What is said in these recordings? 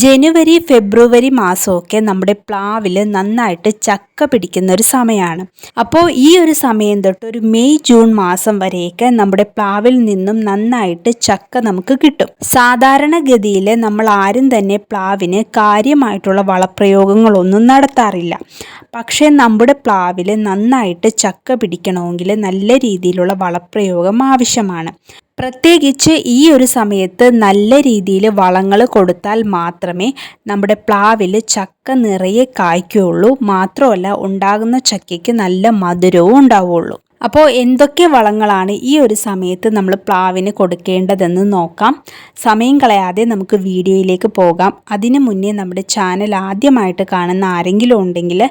ജനുവരി ഫെബ്രുവരി മാസമൊക്കെ നമ്മുടെ പ്ലാവിൽ നന്നായിട്ട് ചക്ക പിടിക്കുന്ന ഒരു സമയമാണ് അപ്പോൾ ഈ ഒരു സമയം തൊട്ട് ഒരു മെയ് ജൂൺ മാസം വരെയൊക്കെ നമ്മുടെ പ്ലാവിൽ നിന്നും നന്നായിട്ട് ചക്ക നമുക്ക് കിട്ടും. സാധാരണഗതിയിൽ നമ്മൾ ആരും തന്നെ പ്ലാവിന് കാര്യമായിട്ടുള്ള വളപ്രയോഗങ്ങളൊന്നും നടത്താറില്ല. പക്ഷേ നമ്മുടെ പ്ലാവിൽ നന്നായിട്ട് ചക്ക പിടിക്കണമെങ്കിൽ നല്ല രീതിയിലുള്ള വളപ്രയോഗം ആവശ്യമാണ്. പ്രത്യേകിച്ച് ഈ ഒരു സമയത്ത് നല്ല രീതിയിൽ വളങ്ങൾ കൊടുത്താൽ മാത്രമേ നമ്മുടെ പ്ലാവിൽ ചക്ക നിറയെ കായ്ക്കുകയുള്ളൂ. മാത്രമല്ല ഉണ്ടാകുന്ന ചക്കയ്ക്ക് നല്ല മധുരവും ഉണ്ടാവുള്ളൂ. അപ്പോൾ എന്തൊക്കെ വളങ്ങളാണ് ഈ ഒരു സമയത്ത് നമ്മൾ പ്ലാവിന് കൊടുക്കേണ്ടതെന്ന് നോക്കാം. സമയം കളയാതെ നമുക്ക് വീഡിയോയിലേക്ക് പോകാം. അതിനു മുന്നേ നമ്മുടെ ചാനൽ ആദ്യമായിട്ട് കാണുന്ന ആരെങ്കിലും ഉണ്ടെങ്കിൽ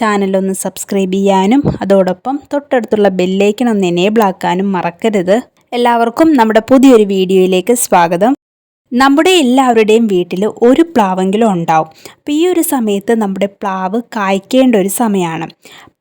ചാനലൊന്ന് സബ്സ്ക്രൈബ് ചെയ്യാനും അതോടൊപ്പം തൊട്ടടുത്തുള്ള ബെല്ലേക്കൻ ഒന്ന് എനേബിൾ ആക്കാനും മറക്കരുത്. എല്ലാവർക്കും നമ്മുടെ പുതിയൊരു വീഡിയോയിലേക്ക് സ്വാഗതം. നമ്മുടെ എല്ലാവരുടെയും വീട്ടിൽ ഒരു പ്ലാവെങ്കിലും ഉണ്ടാവും. അപ്പോൾ ഈ ഒരു സമയത്ത് നമ്മുടെ പ്ലാവ് കായ്ക്കേണ്ട ഒരു സമയമാണ്.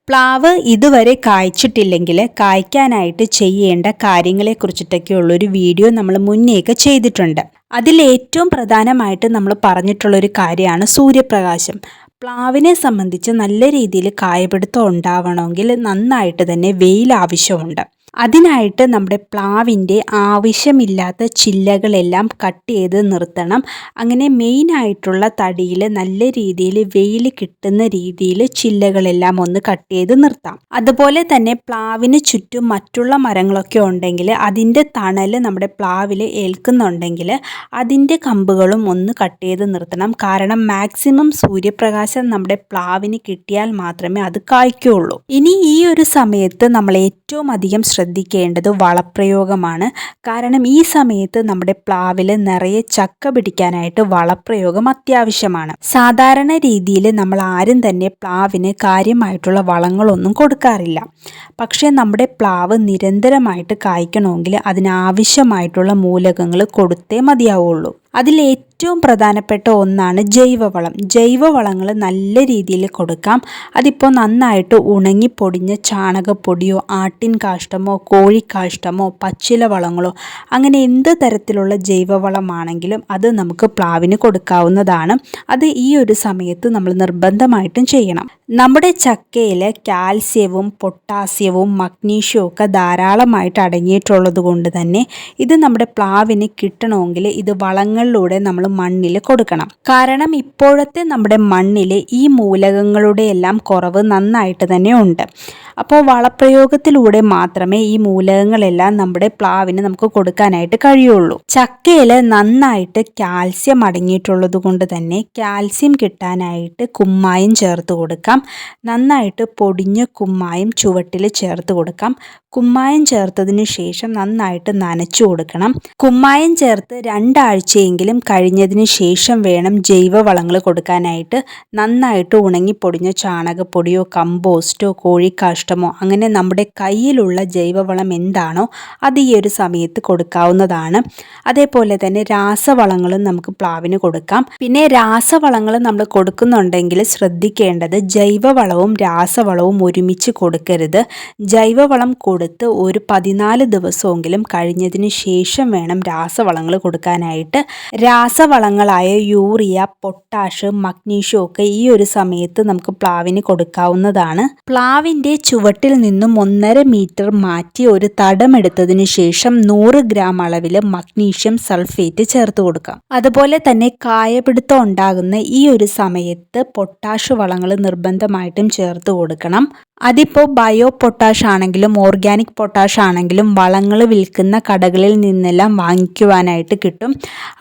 പ്ലാവ് ഇതുവരെ കായ്ച്ചിട്ടില്ലെങ്കിൽ കായ്ക്കാനായിട്ട് ചെയ്യേണ്ട കാര്യങ്ങളെക്കുറിച്ചിട്ടൊക്കെയുള്ളൊരു വീഡിയോ നമ്മൾ മുന്നേയൊക്കെ ചെയ്തിട്ടുണ്ട്. അതിലേറ്റവും പ്രധാനമായിട്ട് നമ്മൾ പറഞ്ഞിട്ടുള്ളൊരു കാര്യമാണ് സൂര്യപ്രകാശം. പ്ലാവിനെ സംബന്ധിച്ച് നല്ല രീതിയിൽ കായപിടുത്തം ഉണ്ടാവണമെങ്കിൽ നന്നായിട്ട് തന്നെ വെയിൽ ആവശ്യമുണ്ട്. അതിനായിട്ട് നമ്മുടെ പ്ലാവിന്റെ ആവശ്യമില്ലാത്ത ചില്ലകളെല്ലാം കട്ട് ചെയ്ത് നിർത്തണം. അങ്ങനെ മെയിനായിട്ടുള്ള തടിയിൽ നല്ല രീതിയിൽ വെയിൽ കിട്ടുന്ന രീതിയിൽ ചില്ലകളെല്ലാം ഒന്ന് കട്ട് ചെയ്ത് നിർത്താം. അതുപോലെ തന്നെ പ്ലാവിന് ചുറ്റും മറ്റുള്ള മരങ്ങളൊക്കെ ഉണ്ടെങ്കിൽ അതിന്റെ തണൽ നമ്മുടെ പ്ലാവിൽ ഏൽക്കുന്നുണ്ടെങ്കിൽ അതിന്റെ കമ്പുകളും ഒന്ന് കട്ട് ചെയ്ത് നിർത്തണം. കാരണം മാക്സിമം സൂര്യപ്രകാശം നമ്മുടെ പ്ലാവിന് കിട്ടിയാൽ മാത്രമേ അത് കായ്ക്കുള്ളൂ. ഇനി ഈ ഒരു സമയത്ത് നമ്മൾ ഏറ്റവും അധികം ശ്രദ്ധിക്കേണ്ടത് വളപ്രയോഗമാണ്. കാരണം ഈ സമയത്ത് നമ്മുടെ പ്ലാവിൽ നിറയെ ചക്ക പിടിക്കാനായിട്ട് വളപ്രയോഗം അത്യാവശ്യമാണ്. സാധാരണ രീതിയിൽ നമ്മൾ ആരും തന്നെ പ്ലാവിന് കാര്യമായിട്ടുള്ള വളങ്ങളൊന്നും കൊടുക്കാറില്ല. പക്ഷേ നമ്മുടെ പ്ലാവ് നിരന്തരമായിട്ട് കായ്ക്കണമെങ്കിൽ അതിനാവശ്യമായിട്ടുള്ള മൂലകങ്ങൾ കൊടുത്തേ മതിയാവുള്ളൂ. അതിൽ ഏറ്റവും പ്രധാനപ്പെട്ട ഒന്നാണ് ജൈവവളം. ജൈവവളങ്ങൾ നല്ല രീതിയിൽ കൊടുക്കാം. അതിപ്പോൾ നന്നായിട്ട് ഉണങ്ങി പൊടിഞ്ഞ ചാണകപ്പൊടിയോ ആട്ടിൻ കാഷ്ടമോ കോഴിക്കാഷ്ടമോ പച്ചില വളങ്ങളോ അങ്ങനെ എന്ത് തരത്തിലുള്ള ജൈവവളമാണെങ്കിലും അത് നമുക്ക് പ്ലാവിന് കൊടുക്കാവുന്നതാണ്. അത് ഈ ഒരു സമയത്ത് നമ്മൾ നിർബന്ധമായിട്ടും ചെയ്യണം. നമ്മുടെ ചക്കയിൽ കാൽസ്യവും പൊട്ടാസ്യവും മഗ്നീഷ്യവും ഒക്കെ ധാരാളമായിട്ട് അടങ്ങിയിട്ടുള്ളത് കൊണ്ട് തന്നെ ഇത് നമ്മുടെ പ്ലാവിന് കിട്ടണമെങ്കിൽ ഇത് വളങ്ങളിലൂടെ നമ്മൾ മണ്ണിൽ കൊടുക്കണം. കാരണം ഇപ്പോഴത്തെ നമ്മുടെ മണ്ണിൽ ഈ മൂലകങ്ങളുടെ എല്ലാം കുറവ് നന്നായിട്ട് തന്നെ ഉണ്ട്. അപ്പോൾ വളപ്രയോഗത്തിലൂടെ മാത്രമേ ഈ മൂലകങ്ങളെല്ലാം നമ്മുടെ പ്ലാവിന് നമുക്ക് കൊടുക്കാനായിട്ട് കഴിയുള്ളൂ. ചക്കയിൽ നന്നായിട്ട് കാൽസ്യം അടങ്ങിയിട്ടുള്ളത് കൊണ്ട് തന്നെ കാൽസ്യം കിട്ടാനായിട്ട് കുമ്മായം ചേർത്ത് കൊടുക്കാം. നന്നായിട്ട് പൊടിഞ്ഞ കുമ്മായം ചുവട്ടിൽ ചേർത്ത് കൊടുക്കാം. കുമ്മായം ചേർത്തതിന് ശേഷം നന്നായിട്ട് നനച്ചു കൊടുക്കണം. കുമ്മായം ചേർത്ത് രണ്ടാഴ്ചയെങ്കിലും കഴിഞ്ഞതിന് ശേഷം വേണം ജൈവവളങ്ങൾ കൊടുക്കാനായിട്ട്. നന്നായിട്ട് ഉണങ്ങി പൊടിഞ്ഞ ചാണകപ്പൊടിയോ കമ്പോസ്റ്റോ കോഴിക്കാഷ്ടമോ അങ്ങനെ നമ്മുടെ കയ്യിലുള്ള ജൈവവളം എന്താണോ അത് ഈ ഒരു സമയത്ത് കൊടുക്കാവുന്നതാണ്. അതേപോലെ തന്നെ രാസവളങ്ങളും നമുക്ക് പ്ലാവിന് കൊടുക്കാം. പിന്നെ രാസവളങ്ങൾ നമ്മൾ കൊടുക്കുന്നുണ്ടെങ്കിൽ ശ്രദ്ധിക്കേണ്ടത് ജൈവവളവും രാസവളവും ഒരുമിച്ച് കൊടുക്കരുത്. ജൈവവളം കൊടു കൊടുത്ത് ഒരു പതിനാല് ദിവസമെങ്കിലും കഴിഞ്ഞതിന് ശേഷം വേണം രാസവളങ്ങൾ കൊടുക്കാനായിട്ട്. രാസവളങ്ങളായ യൂറിയ പൊട്ടാഷ് മഗ്നീഷ്യം ഒക്കെ ഈ ഒരു സമയത്ത് നമുക്ക് പ്ലാവിന് കൊടുക്കാവുന്നതാണ്. പ്ലാവിന്റെ ചുവട്ടിൽ നിന്നും ഒന്നര മീറ്റർ മാറ്റി ഒരു തടമെടുത്തതിന് ശേഷം നൂറ് ഗ്രാം അളവിൽ മഗ്നീഷ്യം സൾഫേറ്റ് ചേർത്ത് കൊടുക്കാം. അതുപോലെ തന്നെ കായപിടുത്തം ഉണ്ടാകുന്ന ഈ ഒരു സമയത്ത് പൊട്ടാഷ് വളങ്ങൾ നിർബന്ധമായിട്ടും ചേർത്ത് കൊടുക്കണം. അതിപ്പോൾ ബയോ പൊട്ടാഷ് ആണെങ്കിലും ഓർഗാനിക് പൊട്ടാഷ് ആണെങ്കിലും വളങ്ങൾ വിൽക്കുന്ന കടകളിൽ നിന്നെല്ലാം വാങ്ങിക്കുവാനായിട്ട് കിട്ടും.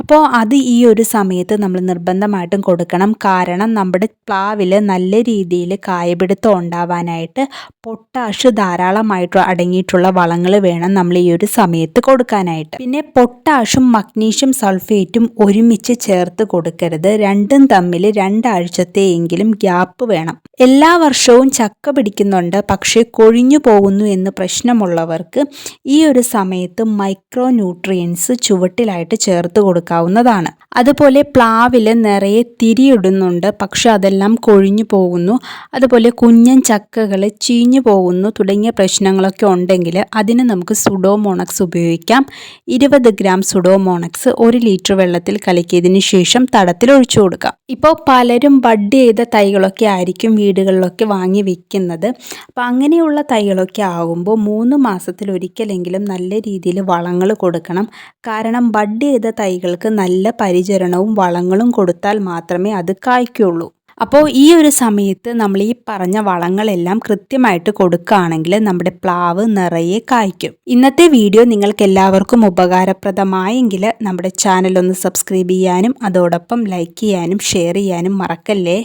അപ്പോൾ അത് ഈ ഒരു സമയത്ത് നമ്മൾ നിർബന്ധമായിട്ടും കൊടുക്കണം. കാരണം നമ്മുടെ പ്ലാവിൽ നല്ല രീതിയിൽ കായപിടുത്തം ഉണ്ടാവാനായിട്ട് പൊട്ടാഷ് ധാരാളമായിട്ട് അടങ്ങിയിട്ടുള്ള വളങ്ങൾ വേണം നമ്മൾ ഈ ഒരു സമയത്ത് കൊടുക്കാനായിട്ട്. പിന്നെ പൊട്ടാഷും മഗ്നീഷ്യം സൾഫേറ്റും ഒരുമിച്ച് ചേർത്ത് കൊടുക്കരുത്. രണ്ടും തമ്മിൽ രണ്ടാഴ്ചത്തെയെങ്കിലും ഗ്യാപ്പ് വേണം. എല്ലാ വർഷവും ചക്ക പിടിക്കുന്നുണ്ട്. പക്ഷേ കൊഴിഞ്ഞു പോകുന്നു എന്ന് പ്രശ്നമുള്ളവർക്ക് ഈ ഒരു സമയത്ത് മൈക്രോ ന്യൂട്രിയൻസ് ചുവട്ടിലായിട്ട് ചേർത്ത് കൊടുക്കാവുന്നതാണ്. അതുപോലെ പ്ലാവിൽ നിറയെ തിരിയിടുന്നുണ്ട് പക്ഷെ അതെല്ലാം കൊഴിഞ്ഞു പോകുന്നു. അതുപോലെ കുഞ്ഞൻ ചക്കകൾ ചീഞ്ഞു പോകുന്നു. തുടങ്ങിയ പ്രശ്നങ്ങളൊക്കെ ഉണ്ടെങ്കിൽ അതിന് നമുക്ക് സുഡോമോണക്സ് ഉപയോഗിക്കാം. ഇരുപത് ഗ്രാം സുഡോമോണക്സ് ഒരു ലിറ്റർ വെള്ളത്തിൽ കലക്കിയതിന് ശേഷം തടത്തിൽ ഒഴിച്ചു കൊടുക്കാം. ഇപ്പോൾ പലരും ബഡ് ചെയ്ത തൈകളൊക്കെ ആയിരിക്കും വീടുകളിലൊക്കെ വാങ്ങി വിൽക്കുന്നത്. അപ്പോൾ അങ്ങനെയുള്ള തൈകളൊക്കെ ആകുമ്പോൾ മൂന്ന് മാസത്തിലൊരിക്കലെങ്കിലും നല്ല രീതിയിൽ വളങ്ങൾ കൊടുക്കണം. കാരണം ബഡ് ചെയ്ത തൈകൾക്ക് നല്ല പരിചരണവും വളങ്ങളും കൊടുത്താൽ മാത്രമേ അത് കായ്ക്കുള്ളൂ. അപ്പോൾ ഈ ഒരു സമയത്ത് നമ്മൾ ഈ പറഞ്ഞ വളങ്ങളെല്ലാം കൃത്യമായിട്ട് കൊടുക്കുകയാണെങ്കിൽ നമ്മുടെ പ്ലാവ് നിറയെ കായ്ക്കും. ഇന്നത്തെ വീഡിയോ നിങ്ങൾക്ക് എല്ലാവർക്കും ഉപകാരപ്രദമായെങ്കിൽ നമ്മുടെ ചാനൽ ഒന്ന് സബ്സ്ക്രൈബ് ചെയ്യാനും അതോടൊപ്പം ലൈക്ക് ചെയ്യാനും ഷെയർ ചെയ്യാനും മറക്കല്ലേ?